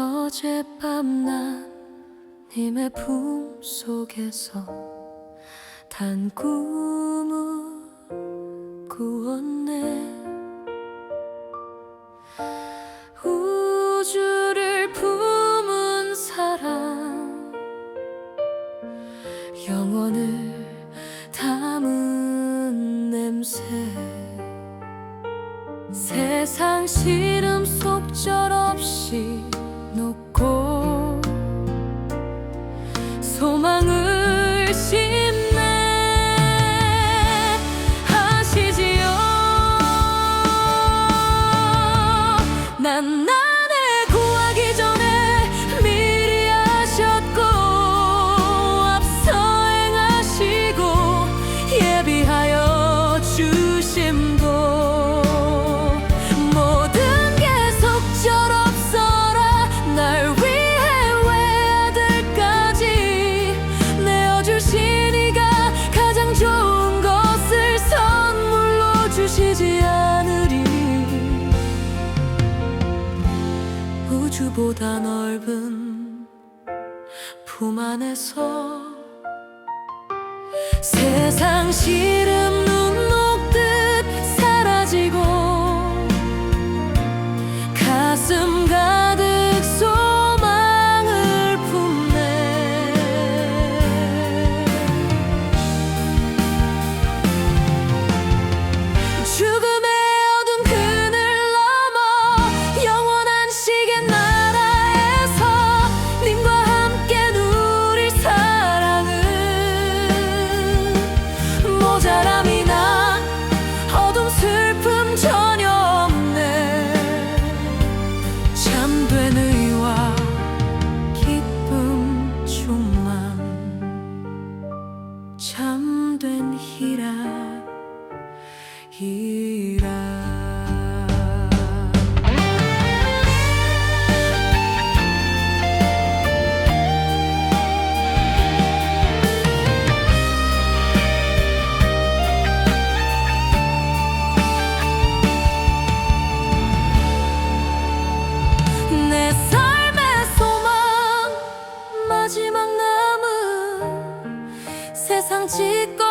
어젯밤 나님의 품 속에서 단 꿈을 꾸었네. 우주를 품은 사랑 영원을 담은 냄새. 세상 시름 속절없이 残 우주보다 넓은 품 안에서 세상 싫은 참된 희라. 이 te